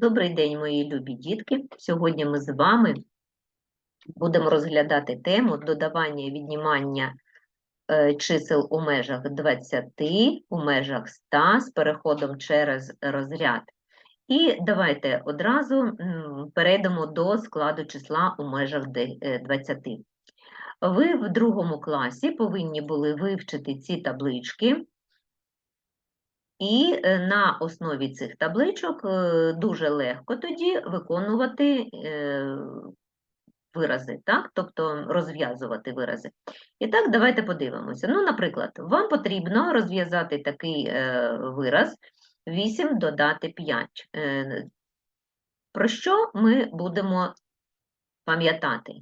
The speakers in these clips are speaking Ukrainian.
Добрий день, мої любі дітки. Сьогодні ми з вами будемо розглядати тему додавання і віднімання е, чисел у межах 20, у межах 100 з переходом через розряд. І давайте одразу перейдемо до складу числа у межах е, 20. Ви в другому класі повинні були вивчити ці таблички. І е, на основі цих табличок е, дуже легко тоді виконувати е, вирази, так? тобто розв'язувати вирази. І так, давайте подивимося. Ну, наприклад, вам потрібно розв'язати такий вираз 8 додати 5. Е, Про що ми будемо пам'ятати?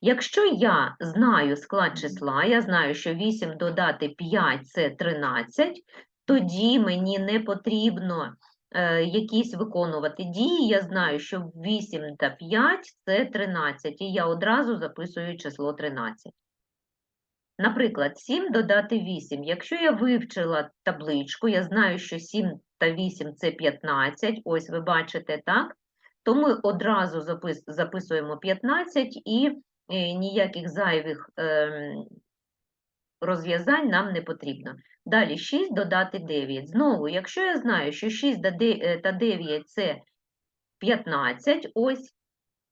Якщо я знаю склад числа, я знаю, що 8 додати 5 – це 13, тоді мені не потрібно е, якісь виконувати дії. Я знаю, що 8 та 5 – це 13, і я одразу записую число 13. Наприклад, 7 додати 8. Якщо я вивчила табличку, я знаю, що 7 та 8 – це 15, ось ви бачите, так? То ми одразу запис, записуємо 15 і е, ніяких зайвих ем, розв'язань нам не потрібно. Далі 6 додати 9. Знову, якщо я знаю, що 6 да де- е, та 9 – це 15, ось,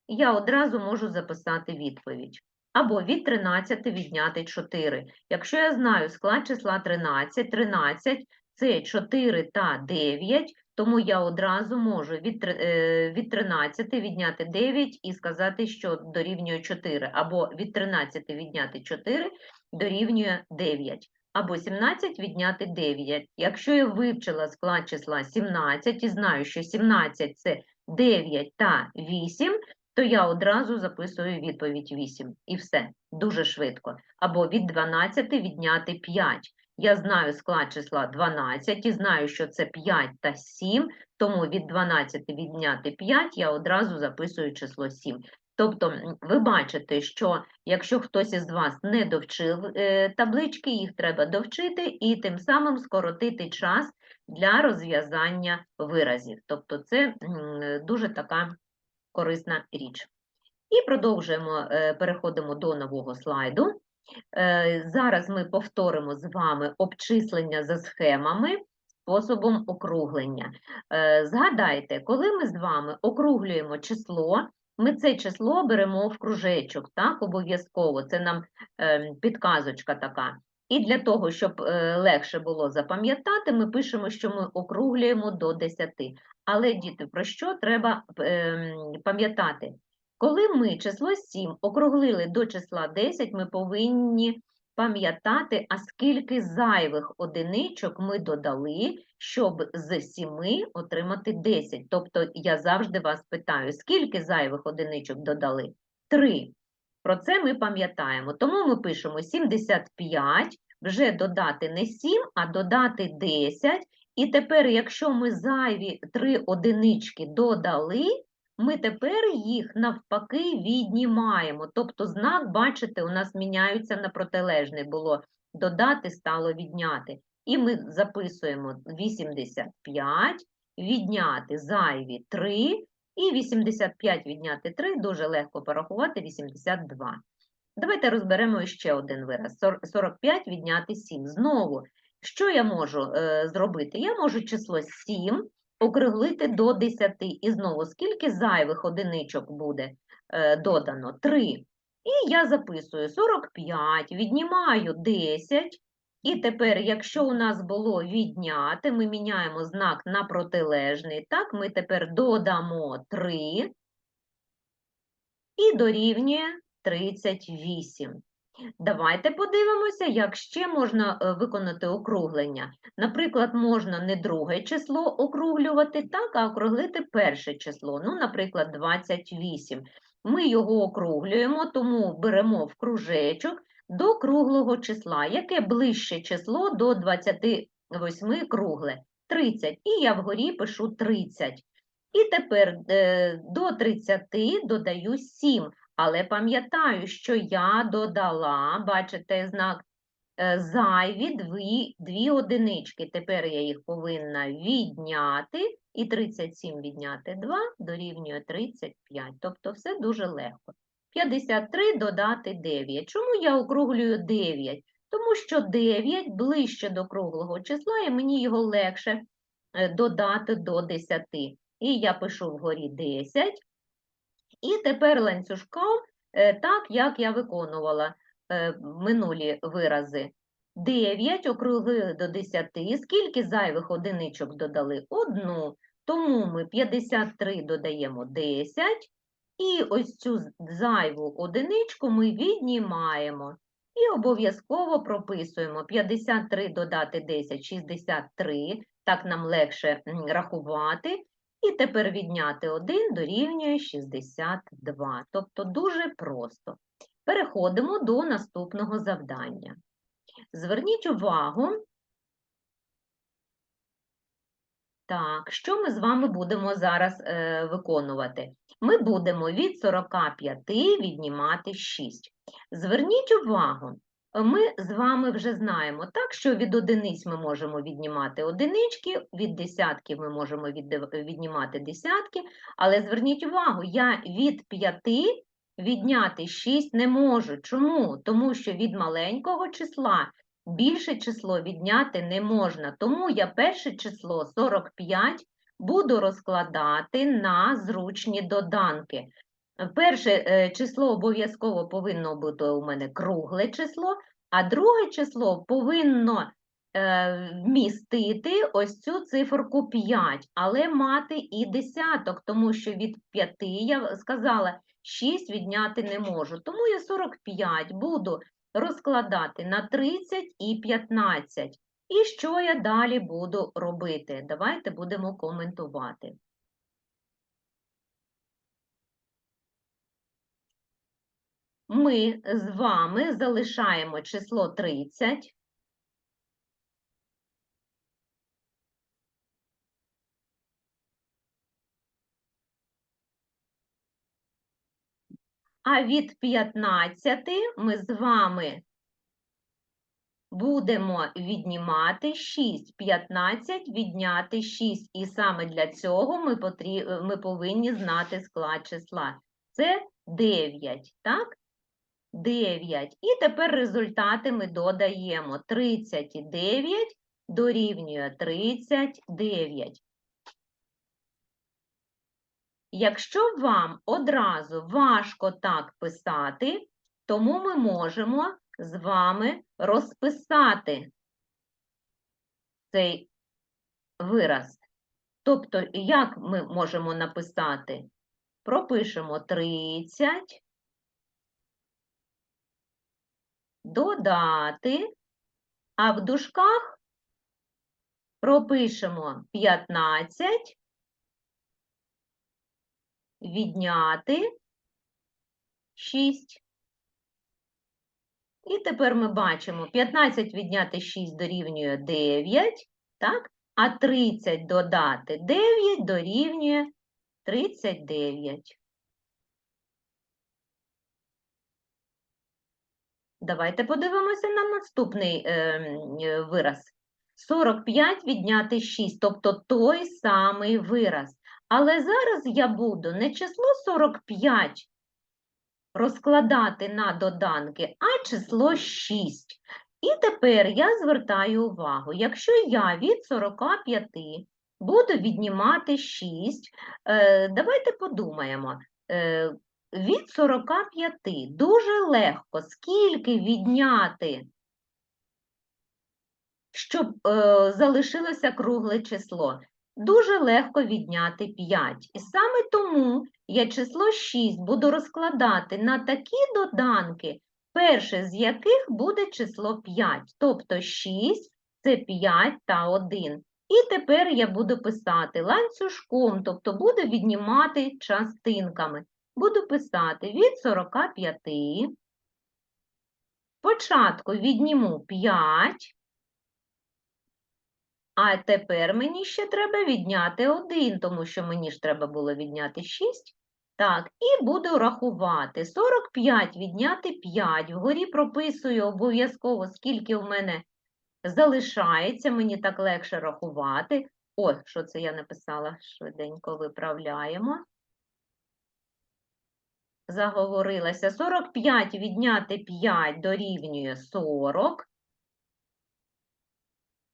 я одразу можу записати відповідь. Або від 13 відняти 4. Якщо я знаю склад числа 13, 13 – це 4 та 9, тому я одразу можу від, е, від 13 відняти 9 і сказати, що дорівнює 4. Або від 13 відняти 4 дорівнює 9. Або 17 відняти 9. Якщо я вивчила склад числа 17 і знаю, що 17 – це 9 та 8, то я одразу записую відповідь 8. І все, дуже швидко. Або від 12 відняти 5. Я знаю склад числа 12 і знаю, що це 5 та 7, тому від 12 відняти 5 я одразу записую число 7. Тобто ви бачите, що якщо хтось із вас не довчив е, таблички, їх треба довчити і тим самим скоротити час для розв'язання виразів. Тобто це дуже така корисна річ. І продовжуємо, е, переходимо до нового слайду. Е, Зараз ми повторимо з вами обчислення за схемами способом округлення. Згадайте, коли ми з вами округлюємо число, ми це число беремо в кружечок, так, обов'язково, це нам е, підказочка така. І для того, щоб е, легше було запам'ятати, ми пишемо, що ми округлюємо до 10. Але, діти, про що треба е, пам'ятати? Коли ми число 7 округлили до числа 10, ми повинні пам'ятати, а скільки зайвих одиничок ми додали, щоб з 7 отримати 10. Тобто я завжди вас питаю, скільки зайвих одиничок додали? 3. Про це ми пам'ятаємо. Тому ми пишемо 75, вже додати не 7, а додати 10. І тепер, якщо ми зайві 3 одинички додали, ми тепер їх навпаки віднімаємо. Тобто знак, бачите, у нас міняється на протилежний. Було додати, стало відняти. І ми записуємо 85, відняти зайві 3, і 85 відняти 3 дуже легко порахувати 82. Давайте розберемо ще один вираз. 45 відняти 7. Знову, що я можу е, зробити? Я можу число 7 округлити до 10. І знову, скільки зайвих одиничок буде е, додано? 3. І я записую 45, віднімаю 10. І тепер, якщо у нас було відняти, ми міняємо знак на протилежний. Так, ми тепер додамо 3 і дорівнює 38. Давайте подивимося, як ще можна е, виконати округлення. Наприклад, можна не друге число округлювати, так, а округлити перше число. Ну, наприклад, 28. Ми його округлюємо, тому беремо в кружечок до круглого числа. Яке ближче число до 28 кругле? 30. І я вгорі пишу 30. І тепер е, до 30 додаю 7. Але пам'ятаю, що я додала, бачите, знак е, зайві дві, дві одинички. Тепер я їх повинна відняти І 37 відняти 2 дорівнює 35. Тобто все дуже легко. 53 додати 9. Чому я округлюю 9? Тому що 9 ближче до круглого числа, і мені його легше е, додати до 10. І я пишу вгорі 10. І тепер ланцюжком, е, так як я виконувала е, минулі вирази. 9 округлили до 10. Скільки зайвих одиничок додали? Одну. Тому ми 53 додаємо 10. І ось цю зайву одиничку ми віднімаємо. І обов'язково прописуємо 53 додати 10 – 63. Так нам легше рахувати. І тепер відняти 1 дорівнює 62. Тобто дуже просто. Переходимо до наступного завдання. Зверніть увагу. Так, що ми з вами будемо зараз е, виконувати? Ми будемо від 45 віднімати 6. Зверніть увагу, ми з вами вже знаємо, так, що від одиниць ми можемо віднімати одинички, від десятків ми можемо віднімати десятки, але зверніть увагу, я від 5 відняти 6 не можу. Чому? Тому що від маленького числа більше число відняти не можна. Тому я перше число 45 буду розкладати на зручні доданки. Перше е, число обов'язково повинно бути у мене кругле число, а друге число повинно е, вмістити ось цю циферку 5, але мати і десяток, тому що від 5, я сказала, 6 відняти не можу. Тому я 45 буду розкладати на 30 і 15. І що я далі буду робити? Давайте будемо коментувати. Ми з вами залишаємо число 30. А від 15 ми з вами будемо віднімати 6. 15 відняти 6. І саме для цього ми, потрі... ми повинні знати склад числа. Це 9, так? 9. І тепер результати ми додаємо. 39 дорівнює 39. Якщо вам одразу важко так писати, тому ми можемо з вами розписати цей вираз. Тобто, як ми можемо написати? Пропишемо 30, додати, а в дужках пропишемо 15, відняти 6. І тепер ми бачимо 15 відняти 6 дорівнює 9, так? А 30 додати 9 дорівнює 39. Давайте подивимося на наступний е, е, вираз. 45 відняти 6, тобто той самий вираз. Але зараз я буду не число 45 розкладати на доданки, а число 6. І тепер я звертаю увагу, якщо я від 45 буду віднімати 6, е, давайте подумаємо. Е, від 45 дуже легко, скільки відняти, щоб е, залишилося кругле число. Дуже легко відняти 5. І саме тому я число 6 буду розкладати на такі доданки, перше з яких буде число 5. Тобто 6 – це 5 та 1. І тепер я буду писати ланцюжком, тобто буду віднімати частинками. Буду писати від 45. Спочатку відніму 5. А тепер мені ще треба відняти 1, тому що мені ж треба було відняти 6. Так, і буду рахувати. 45 відняти 5. Вгорі прописую обов'язково, скільки в мене залишається. Мені так легше рахувати. О, що це я написала? Швиденько виправляємо. Заговорилася. 45 відняти 5 дорівнює 40.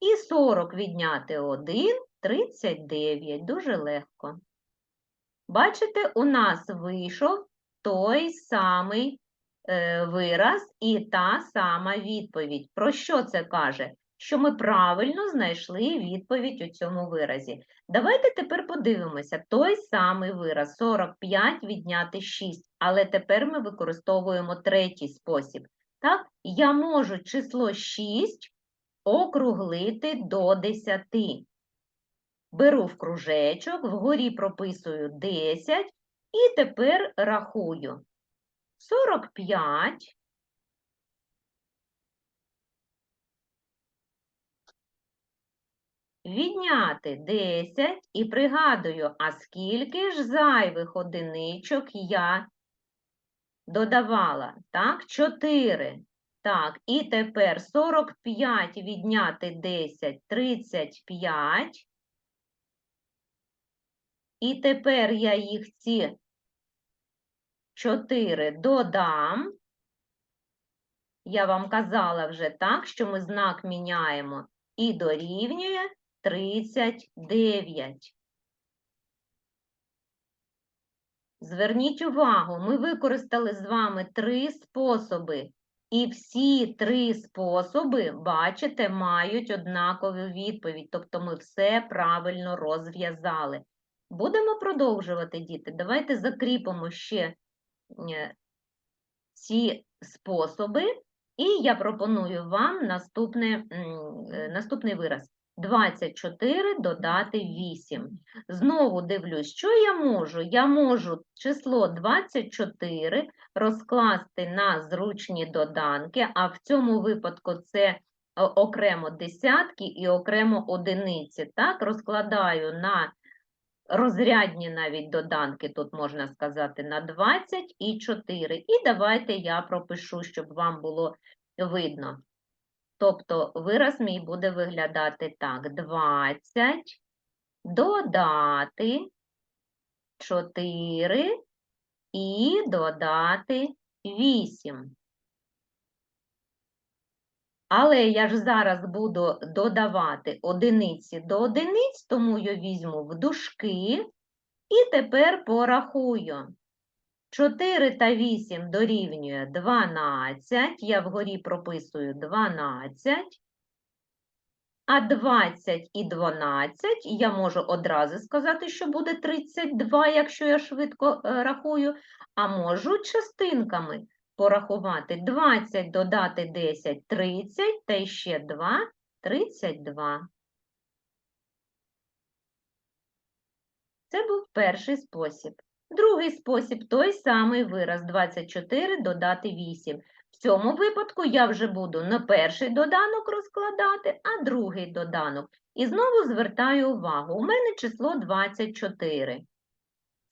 І 40 відняти 1 – 39. Дуже легко. Бачите, у нас вийшов той самий е, вираз і та сама відповідь. Про що це каже? Що ми правильно знайшли відповідь у цьому виразі. Давайте тепер подивимося. Той самий вираз 45 відняти 6, але тепер ми використовуємо третій спосіб. Так, я можу число 6 округлити до 10. Беру в кружечок, вгорі прописую 10 і тепер рахую. 45 відняти 10 і пригадую, а скільки ж зайвих одиничок я додавала? Так, 4. Так, і тепер 45 відняти 10 – 35. І тепер я їх ці 4 додам. Я вам казала вже так, що ми знак міняємо і дорівнює 39. Зверніть увагу, ми використали з вами три способи. І всі три способи, бачите, мають однакову відповідь. Тобто ми все правильно розв'язали. Будемо продовжувати, діти. Давайте закріпимо ще е, ці способи. І я пропоную вам наступне, е, наступний вираз. 24 додати 8. Знову дивлюсь, що я можу? Я можу число 24 розкласти на зручні доданки, а в цьому випадку це е, окремо десятки і окремо одиниці. Так, розкладаю на розрядні навіть доданки, тут можна сказати, на 20 і 4. І давайте я пропишу, щоб вам було видно. Тобто вираз мій буде виглядати так: 20 додати 4 і додати 8. Але я ж зараз буду додавати одиниці до одиниць, тому я візьму в дужки і тепер порахую. 4 та 8 дорівнює 12, я вгорі прописую 12, а 20 і 12, я можу одразу сказати, що буде 32, якщо я швидко е, рахую, а можу частинками порахувати 20 додати 10 – 30, та ще 2 – 32. Це був перший спосіб. Другий спосіб той самий вираз 24 додати 8. В цьому випадку я вже буду не перший доданок розкладати, а другий доданок. І знову звертаю увагу, у мене число 24.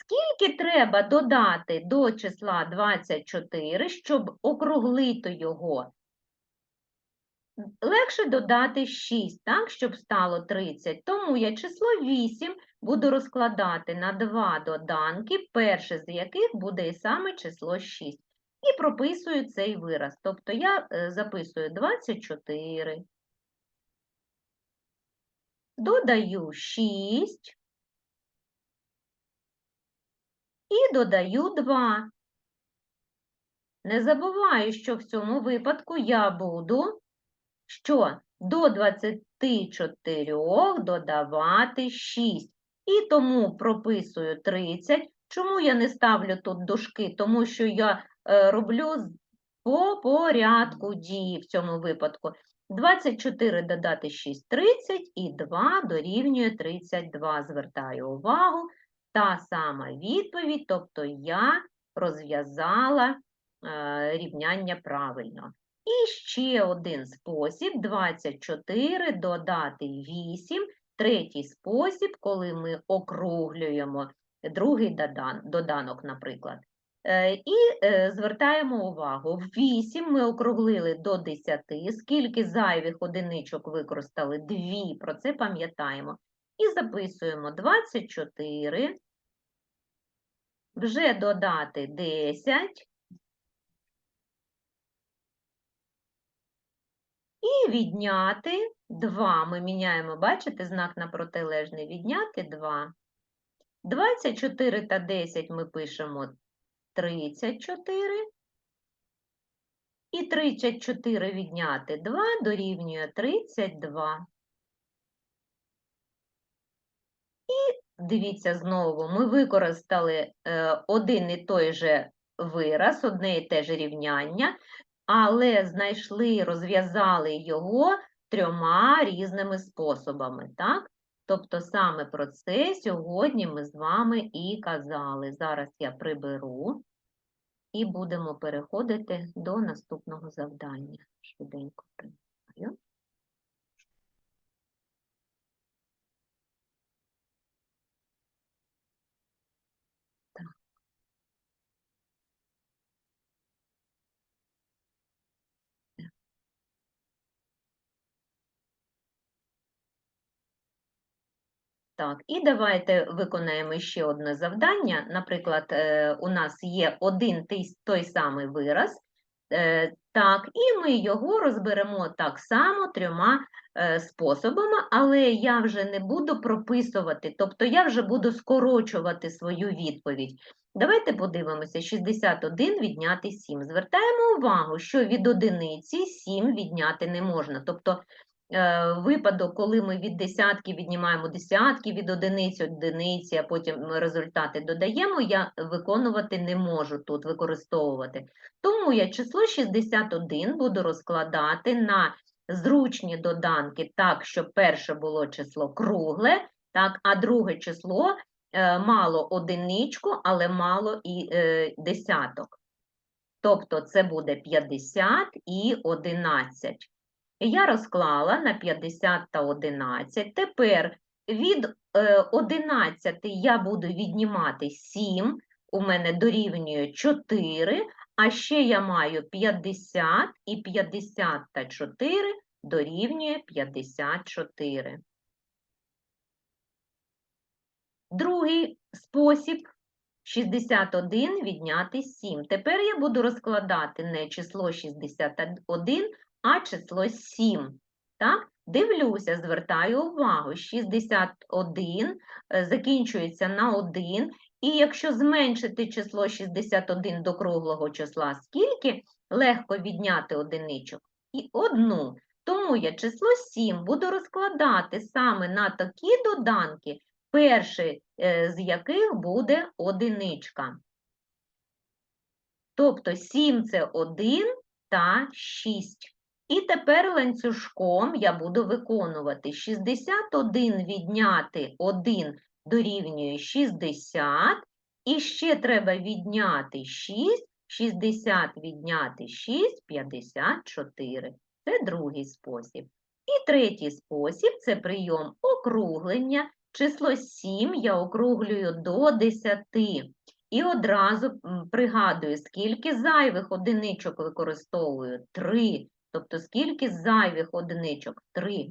Скільки треба додати до числа 24, щоб округлити його? Легше додати 6, так, щоб стало 30. Тому я число 8 буду розкладати на два доданки, перше з яких буде і саме число 6. І прописую цей вираз. Тобто я е, записую 24, додаю 6 і додаю 2. Не забуваю, що в цьому випадку я буду що до 24 додавати 6. І тому прописую 30. Чому я не ставлю тут дужки? Тому що я е, роблю по порядку дії в цьому випадку. 24 додати 6 – 30 і 2 дорівнює 32. Звертаю увагу. Та сама відповідь, тобто я розв'язала е, рівняння правильно. І ще один спосіб 24 додати 8. Третій спосіб, коли ми округлюємо другий доданок, наприклад. Е, і е, звертаємо увагу, 8 ми округлили до 10, скільки зайвих одиничок використали? 2, про це пам'ятаємо. І записуємо 24, вже додати 10 і відняти 2. Ми міняємо, бачите, знак на протилежний, відняти 2. 24 та 10 ми пишемо 34. І 34 відняти 2 дорівнює 32. І дивіться знову, ми використали е, один і той же вираз, одне і те ж рівняння, але знайшли, розв'язали його трьома різними способами. так? Тобто саме про це сьогодні ми з вами і казали. Зараз я приберу і будемо переходити до наступного завдання. Швиденько прибираю. Так, і давайте виконаємо ще одне завдання. Наприклад, е, у нас є один той самий вираз, е, так, і ми його розберемо так само трьома е, способами, але я вже не буду прописувати, тобто я вже буду скорочувати свою відповідь. Давайте подивимося, 61 відняти 7. Звертаємо увагу, що від одиниці 7 відняти не можна. Тобто випадок, коли ми від десятки віднімаємо десятки, від одиниці одиниці, а потім результати додаємо, я виконувати не можу тут використовувати. Тому я число 61 буду розкладати на зручні доданки так, щоб перше було число кругле, так, а друге число е, мало одиничку, але мало і е, десяток. Тобто це буде 50 і 11. Я розклала на 50 та 11. Тепер від 11 е, я буду віднімати 7, у мене дорівнює 4, а ще я маю 50 і 50 та 4 дорівнює 54. Другий спосіб 61 відняти 7. Тепер я буду розкладати не число 61, а число 7. Так? Дивлюся, звертаю увагу, 61 е, закінчується на 1, і якщо зменшити число 61 до круглого числа, скільки легко відняти одиничок? І одну. Тому я число 7 буду розкладати саме на такі доданки, перший е, з яких буде одиничка. Тобто 7 це 1 та 6. І тепер ланцюжком я буду виконувати 61 відняти 1 дорівнює 60, і ще треба відняти 6, 60 відняти 6, 54. Це другий спосіб. І третій спосіб це прийом округлення. Число 7 я округлюю до 10. І одразу пригадую, скільки зайвих одиничок використовую 3. Тобто, скільки зайвих одиничок? 3.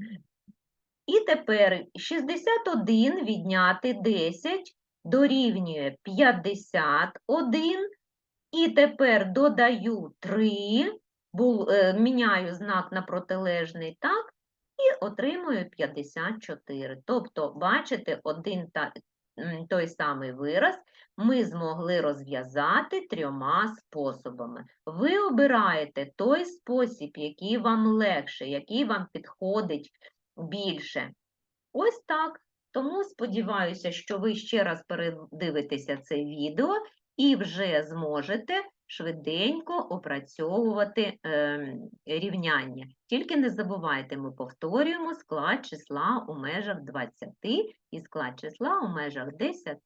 І тепер 61 відняти 10 дорівнює 51. І тепер додаю 3, е, міняю знак на протилежний, так, і отримую 54. Тобто, бачите, один та, той самий вираз ми змогли розв'язати трьома способами. Ви обираєте той спосіб, який вам легше, який вам підходить більше. Ось так. Тому сподіваюся, що ви ще раз передивитеся це відео і вже зможете швиденько опрацьовувати е, рівняння. Тільки не забувайте, ми повторюємо склад числа у межах 20 і склад числа у межах 10.